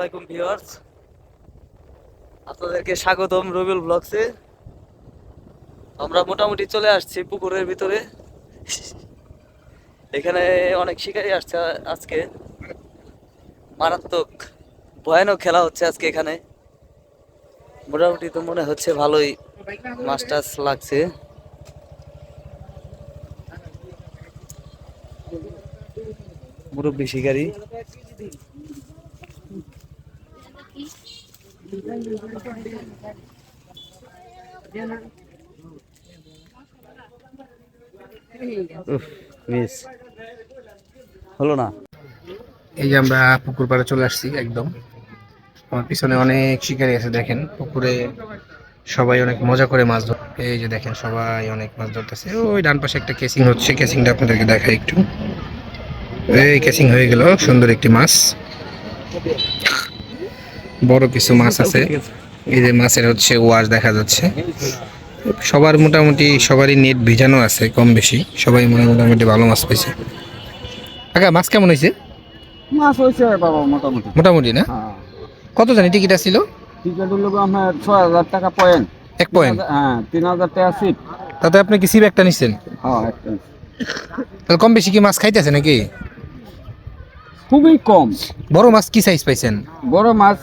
আলাইকুম আপনাদেরকে স্বাগতম রবিউল ব্লগসে। আমরা মোটামুটি চলে আসছি পুকুরের ভিতরে। এখানে অনেক শিকারী আসছে আজকে। মারাত্মক, ভয়ানক খেলা হচ্ছে আজকে এখানে। মোটামুটি তো মনে হচ্ছে ভালোই টাছ লাগছে। মুরব্বী শিকারী। মিস হলো না? এই যে আমরা পুকুর পাড়ে চলে আসছি একদম। আমার পিছনে অনেক শিকারি আছে, দেখেন। পুকুরে সবাই অনেক মজা করে মাছ ধর এই যে দেখেন, সবাই অনেক মাছ ধরতেছে। ওই ডান পাশে একটা কেসিং হচ্ছে। কেসিংটা আপনাদেরকে দেখাই একটু। এই কেসিং হয়ে গেল। সুন্দর একটি মাছ। বড় কিছু মাছ আছে। এই যে মাছের হচ্ছে ওয়াশ দেখা যাচ্ছে। সবার মোটামুটি সবারই নেট ভিজানো আছে কম বেশি। সবাই মনে মোটামুটি ভালো মাছ পেয়েছে আচ্ছা মাছ কেমন হয়েছে? মাছ হয়েছে বাবা মোটামুটি। মোটামুটি না? হ্যাঁ। কত জানি টিকিট ছিল টিকিট হলো আপনার ছয় হাজার টাকা পয়েন্ট এক পয়েন্ট হ্যাঁ তিন হাজার টাকা সিট তাতে আপনি কি সিপ একটা নিচ্ছেন হ্যাঁ একটা। তাহলে কম বেশি কি মাছ খাইতেছে নাকি? খুবই কম। বড় মাছ কি সাইজ পাইছেন? বড় মাছ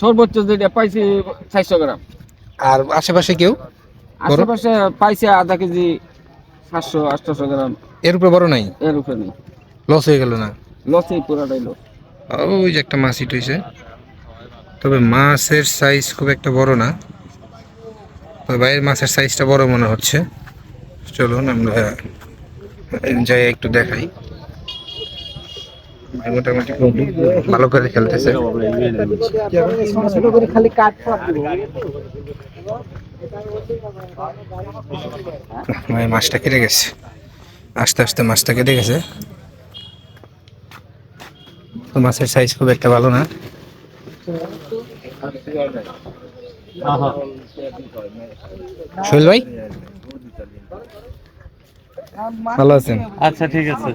সর্বোচ্চ যেটা পাইছি চারশো গ্রাম। আর আশেপাশে কেউ? আশেপাশে পাইছে আধা কেজি সাতশো আটশোশো গ্রাম। এর উপরে বড় নাই? এর উপরে নেই। লস হয়ে গেল না? লসেই পুরাটাই লস ওই যে একটা মাছ হয়েছে তবে মাছের সাইজ খুব একটা বড় না। তবে বাইরের মাছের সাইজটা বড় মনে হচ্ছে। চলুন আমরা যাই একটু দেখাই। মোটামুটি ভালো করে খেলতেছে। মাছটা কেটে গেছে। আস্তে আস্তে মাছটা কেটে গেছে। তো মাছের সাইজ খুব একটা ভালো না। শৈল ভাই? ভালো আছেন? আচ্ছা ঠিক আছে।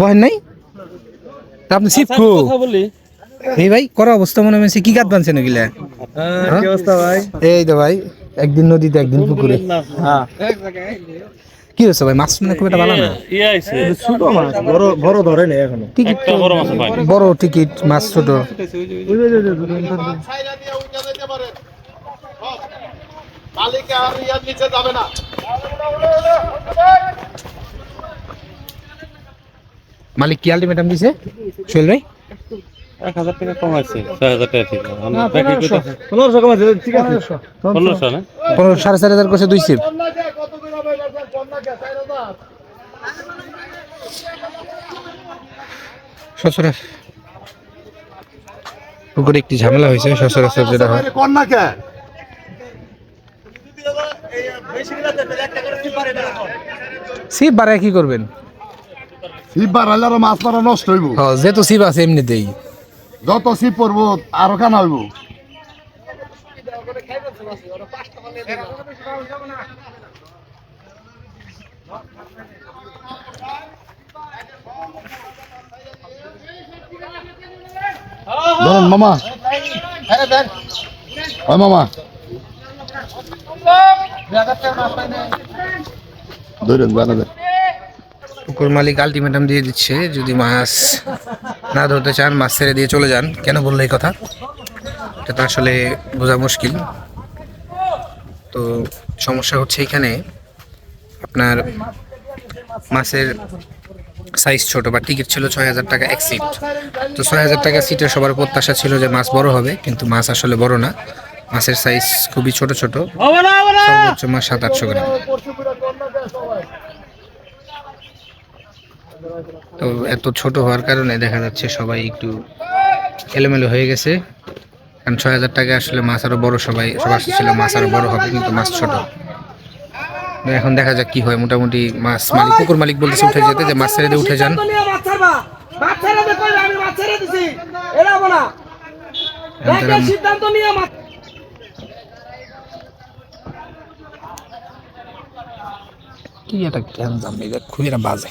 বহেন নাই? তা আপনি সিপ কো বলি। এই ভাই করা অবস্থা মনে হচ্ছে কি কাট বানছেন ওগুলা? ভাই? এই তো ভাই একদিন নদীতে একদিন পুকুরে। হ্যাঁ। কি হচ্ছে ভাই মাছ মানে খুব একটা ভালো না? ইয়ে ছোট মাছ বড় বড় ধরে নেই এখনও। টিকিট বড় মাছ পাই বড় টিকিট মাছ ছোট। মালিক কি আলটিমেটাম দিছে? সোহেল ভাই? এক হাজার টাকা কমাইছে ছয় হাজার টাকা ঠিক পনেরোশো। কম ঠিক আছে। পনেরোশো। না? পনেরো সাড়ে চার হাজার করছে দুই সিপ সচরাচর। পুকুরে একটি ঝামেলা হয়েছে সচরাচর যেটা হয়। সিপ বাড়ায় কি করবেন? সিপ বাড়াইলে আরও মাছ মারা নষ্ট হইব। হ যেহেতু সিপ আছে এমনিতেই যত সিপ পড়ব আরও কানা হইব। ধরুন মামা। ওই মামা। ধরেন বানাবেন। পুকুর মালিক আলটিমেটাম দিয়ে দিচ্ছে, যদি মাছ না ধরতে চান, মাছ ছেড়ে দিয়ে চলে যান। কেন বলল এই কথা? এটা তো আসলে বোঝা মুশকিল। তো সমস্যা হচ্ছে এখানে আপনার মাছের সাইজ ছোট বা টিকিট ছিল ছয় হাজার টাকা এক সিট তো ছয় হাজার টাকা সিটের সবার প্রত্যাশা ছিল যে মাছ বড় হবে, কিন্তু মাছ আসলে বড় না। মাছের সাইজ খুবই ছোট ছোট। সর্বোচ্চ মাছ সাত আটশো গ্রাম। তো এত ছোট হওয়ার কারণে দেখা যাচ্ছে সবাই একটু এলোমেলো হয়ে গেছে। কারণ ছয় হাজার টাকা আসলে মাছ আরও বড়, সবাই সবার ছিল মাছ আরও বড় হবে, কিন্তু মাছ ছোট। এখন দেখা যাক কি হয়। মোটামুটি মাছ মালিক পুকুর মালিক বলতেছে উঠে যেতে যে মাছ ছেড়ে দিয়ে উঠে যান। কি এটা খুবই বাজে।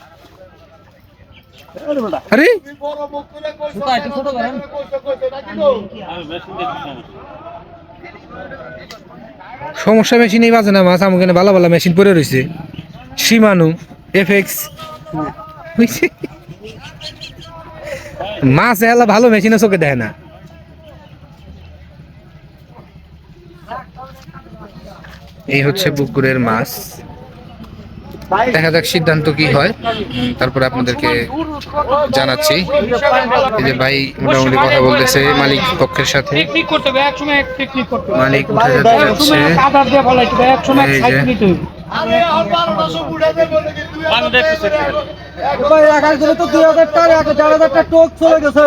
আরে? সমস্যা মেশিনেই বাজে না, মাছ এখানে ভালো ভালো মেশিন পরে রয়েছে সীমানু এফএক্স বুঝছি মাছ এলা ভালো মেশিনে চোখে দেয় না। এই হচ্ছে পুকুরের মাছ। দেখা যাক সিদ্ধান্ত কি হয়। তারপরে আপনাদেরকে জানাচ্ছি। এই যে ভাই মোটামুটি কথা বলতেছে মালিক পক্ষের সাথে। টেকনিক করতে হবে এক সময় টেকনিক করতে হবে। মালিক উঠে যেতে যাচ্ছে এই যে। টাকা চলে গেছে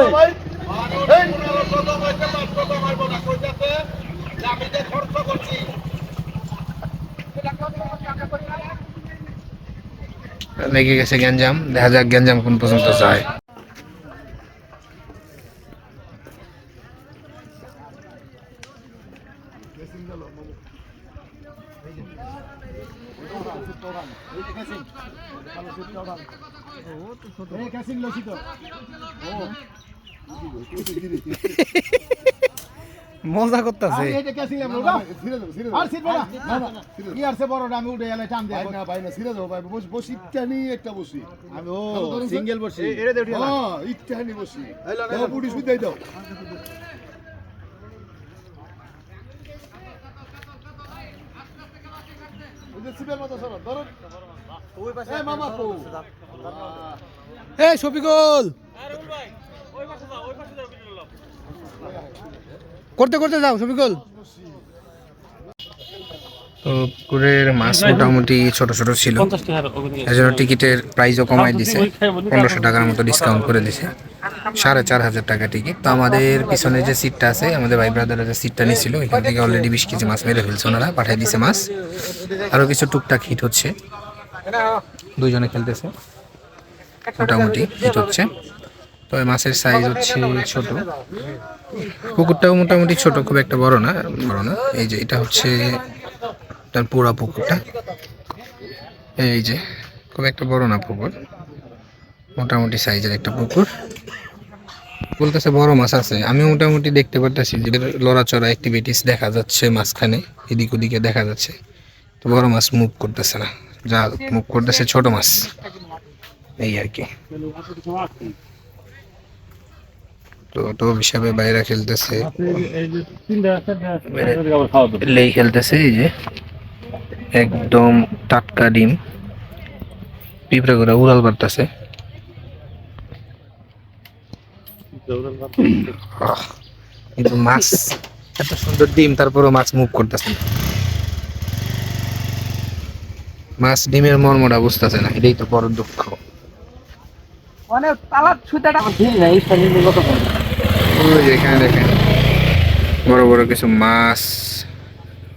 কত মারতে মাছ কত মারবো না কই যাচ্ছে আমি যে খরচ করছি লেগে গেছে গ্যাঞ্জাম। দেখা যাক গ্যাঞ্জাম কোন পর্যন্ত যায়। মজা করতেছে। ভাই না ভাই না ছিঁড়ে দেবো ভাই বসি বসি ইট্টানি একটা বসি। আমি ও সিঙ্গেল বসি। হ্যাঁ ইট্টানি বসি। দাও বুড়ি শুই দাও। ওই ধরুন। করতে করতে যাও শফিকুল। তো পুকুরের মাছ মোটামুটি ছোট ছোট ছিল। পঞ্চাশ টাকার ওখানে এই জন্য টিকিটের প্রাইসও কমাই দিছে। পনেরোশো টাকার মতো ডিসকাউন্ট করে দিছে। সাড়ে চার হাজার টাকা টিকিট তো আমাদের পিছনে যে সিটটা আছে আমাদের ভাই ব্রাদারের যে সিটটা নিয়েছিল এখান থেকে অলরেডি বিশ কেজি মাছ মেরে ফেলছে ওনারা পাঠিয়ে দিছে মাছ। আরও কিছু টুকটাক হিট হচ্ছে। দুইজনে খেলতেছে। মোটামুটি হিট হচ্ছে। তো এই মাছের সাইজ হচ্ছে ছোট। পুকুরটাও মোটামুটি ছোট খুব একটা বড় না বড় না। এই যে এটা হচ্ছে তার পুরা পুকুরটা। এই যে খুব একটা বড় না পুকুর মোটামুটি সাইজের একটা পুকুর। বলতেছে বড় মাছ আছে। আমি মোটামুটি দেখতে পারতেছি যে লড়াচড়া অ্যাক্টিভিটিস দেখা যাচ্ছে মাঝখানে এদিক ওদিকে দেখা যাচ্ছে। তো বড় মাছ মুভ করতেছে না। যা মুভ করতেছে ছোট মাছ। এই আর কি। তো তো হিসাবে বাইরে খেলতেছে। লেই খেলতেছে এই যে। একদম টাটকা ডিম। পিঁপড়ে করে উড়াল পারতেছে কিন্তু মাছ এত সুন্দর ডিম তারপরও মাছ মুভ করতেছে না। মাছ ডিমের মর্মটা বুঝতেছে না এটাই তো বড় দুঃখ। মানে তালার সুতাটা ঠিক না এখানে দেখেন। বড় বড় কিছু মাছ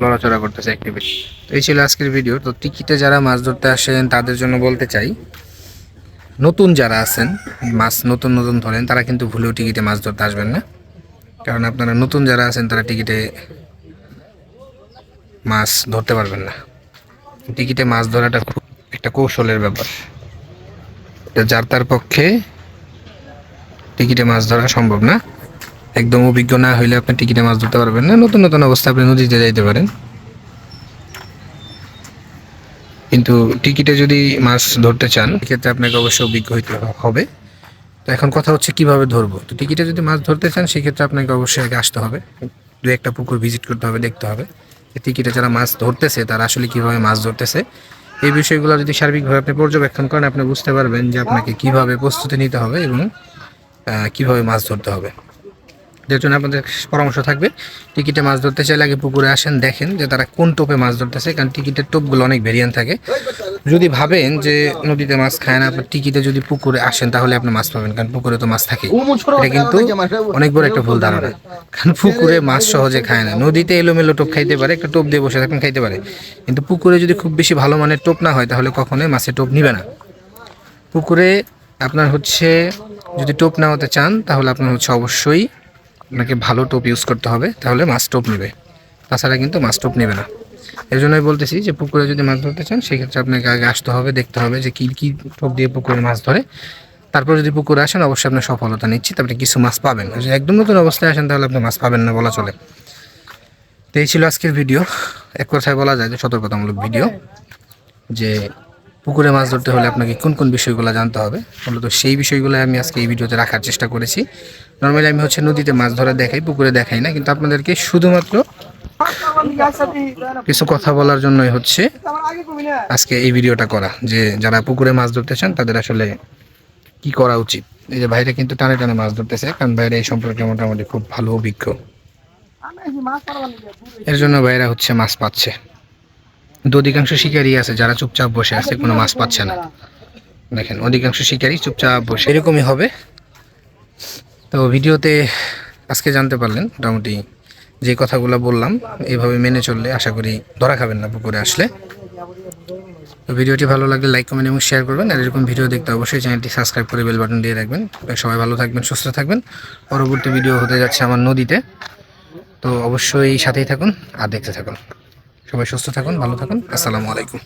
লড়াচড়া করতেছে অ্যাক্টিভিটি এই ছিল আজকের ভিডিও তো টিকিটে যারা মাছ ধরতে আসেন, তাদের জন্য বলতে চাই, নতুন যারা আছেন মাছ নতুন নতুন ধরেন, তারা কিন্তু ভুলেও টিকিটে মাছ ধরতে আসবেন না। কারণ আপনারা নতুন যারা আছেন, তারা টিকিটে মাছ ধরতে পারবেন না। টিকিটে মাছ ধরাটা খুব একটা কৌশলের ব্যাপার। যার তার পক্ষে টিকিটে মাছ ধরা সম্ভব না। একদম অভিজ্ঞ না হইলে আপনি টিকিটে মাছ ধরতে পারবেন না। নতুন নতুন অবস্থা, আপনি নদীতে যাইতে পারেন। কিন্তু টিকিটে যদি মাছ ধরতে চান সেক্ষেত্রে আপনাকে অবশ্যই অভিজ্ঞ হইতে হবে। তো এখন কথা হচ্ছে কীভাবে ধরবো? তো টিকিটে যদি মাছ ধরতে চান, সেক্ষেত্রে আপনাকে অবশ্যই আগে আসতে হবে। দু একটা পুকুর ভিজিট করতে হবে, দেখতে হবে টিকিটে যারা মাছ ধরতেছে, তারা আসলে কীভাবে মাছ ধরতেছে। এই বিষয়গুলো যদি সার্বিকভাবে আপনি পর্যবেক্ষণ করেন, আপনি বুঝতে পারবেন যে আপনাকে কীভাবে প্রস্তুতি নিতে হবে এবং কীভাবে মাছ ধরতে হবে। যার জন্য আপনাদের পরামর্শ থাকবে। টিকিটে মাছ ধরতে চাইলে আগে পুকুরে আসেন দেখেন যে তারা কোন টোপে মাছ ধরতেছে কারণ টিকিটের টোপগুলো অনেক ভেরিয়েন্ট থাকে। যদি ভাবেন যে নদীতে মাছ খায় না আপনার টিকিটে যদি পুকুরে আসেন তাহলে আপনি মাছ পাবেন কারণ পুকুরে তো মাছ থাকে। এটা কিন্তু অনেক বড় একটা ভুল ধারণা। কারণ পুকুরে মাছ সহজে খায় না। নদীতে এলোমেলো টোপ খাইতে পারে একটা টোপ দিয়ে বসে থাকেন খাইতে পারে। কিন্তু পুকুরে যদি খুব বেশি ভালো মানের টোপ না হয় তাহলে কখনোই মাছের টোপ নিবে না। পুকুরে আপনার হচ্ছে যদি টোপ না হতে চান তাহলে আপনার হচ্ছে অবশ্যই আপনাকে ভালো টোপ ইউজ করতে হবে, তাহলে মাছ টোপ নেবে। তাছাড়া কিন্তু মাছ টোপ নেবে না। এর জন্যই বলতেছি যে, পুকুরে যদি মাছ ধরতে চান, সেক্ষেত্রে আপনাকে আগে আসতে হবে, দেখতে হবে যে কী কী টোপ দিয়ে পুকুরে মাছ ধরে। তারপর যদি পুকুরে আসেন, অবশ্যই আপনার সফলতা নিশ্চিত, আপনি কিছু মাছ পাবেন। যদি একদম নতুন অবস্থায় আসেন, তাহলে আপনি মাছ পাবেন না বলা চলে। তো এই ছিল আজকের ভিডিও। এক কথায় বলা যায় যে, সতর্কতামূলক ভিডিও। যে, পুকুরে মাছ ধরতে হলে আপনাকে কোন কোন বিষয়গুলো জানতে হবে? মূলত সেই বিষয়গুলো আমি আজকে এই ভিডিওতে রাখার চেষ্টা করেছি। নর্মালি আমি হচ্ছে নদীতে মাছ ধরা দেখাই, পুকুরে দেখাই না, কিন্তু আপনাদেরকে শুধুমাত্র কিছু কথা বলার জন্যই হচ্ছে আজকে এই ভিডিওটা করা, যে যারা পুকুরে মাছ ধরতে চান, তাদের আসলে কি করা উচিত? এই যে ভাইরা কিন্তু টানে টানে মাছ ধরতেছে, কারণ ভাইরা এই সম্পর্কে মোটামুটি খুব ভালো অভিজ্ঞ। এর জন্য ভাইরা হচ্ছে মাছ পাচ্ছে। কিন্তু অধিকাংশ শিকারী আছে, যারা চুপচাপ বসে আছে, কোনো মাছ পাচ্ছে না। দেখেন, অধিকাংশ শিকারী চুপচাপ বসে। এরকমই হবে। তো ভিডিওতে আজকে জানতে পারলেন মোটামুটি যে কথাগুলো বললাম, এইভাবে মেনে চললে আশা করি ধরা খাবেন না পুকুরে আসলে। তো ভিডিওটি ভালো লাগলে লাইক কমেন্ট এবং শেয়ার করবেন। আর এরকম ভিডিও দেখতে অবশ্যই চ্যানেলটি সাবস্ক্রাইব করে বেল বাটন দিয়ে রাখবেন। সবাই ভালো থাকবেন, সুস্থ থাকবেন। পরবর্তী ভিডিও হতে যাচ্ছে আমার নদীতে। তো অবশ্যই সাথেই থাকুন আর দেখতে থাকুন। সবাই সুস্থ থাকুন, ভালো থাকুন। আসসালামু আলাইকুম।